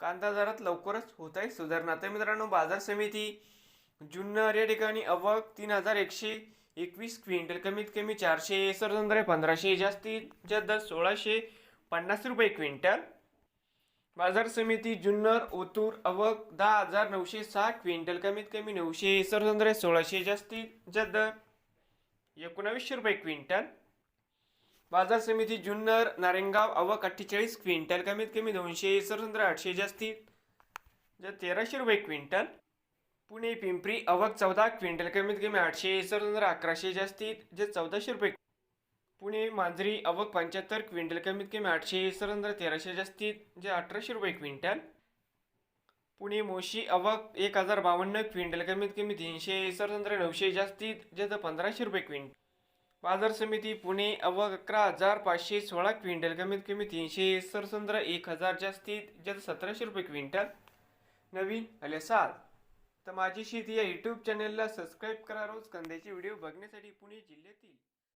कांदा दरात लवकरच होत आहे सुधारणा तर मित्रांनो बाजार समिती जुन्नर या ठिकाणी अवक तीन हजार एकशे एकवीस क्विंटल कमीत कमी चारशे सरसंद्रे पंधराशे जास्तीत जास्त दर सोळाशे पन्नास रुपये क्विंटल. बाजार समिती जुन्नर ओतूर अवक दहा हजार नऊशे सहा क्विंटल कमीत कमी नऊशे सरसंद्रे सोळाशे जास्तीत जास्त दर एकोणावीसशे रुपये क्विंटल. बाजार समिती जुन्नर नारेंगाव अवक अठ्ठेचाळीस क्विंटल कमीत कमी दोनशे सरसंद्र आठशे जास्तीत जर तेराशे रुपये क्विंटल पुणे पिंपरी अवक चौदा क्विंटल कमीत कमी आठशे सरसंद्र अकराशे जास्तीत जे चौदाशे रुपये पुणे मांजरी अवक पंच्याहत्तर क्विंटल कमीत कमी आठशे सरसंद्र तेराशे जास्तीत जे अठराशे रुपये क्विंटल पुणे मोशी अवक एक हजार बावन्न क्विंटल कमीत कमी तीनशे सरसंद्र नऊशे जास्तीत जे तर पंधराशे रुपये क्विंटल बाजार समिती पुणे अव अकरा हजार पाचशे सोळा क्विंटल कमीत कमी तीनशे सरसंद्र एक हजार जास्तीत जास्त सतराशे रुपये क्विंटल. नवीन आले असाल तर माझी शेती या यूट्यूब चॅनलला सबस्क्राईब करा रोज. कांद्याचे व्हिडिओ बघण्यासाठी पुणे जिल्ह्यातील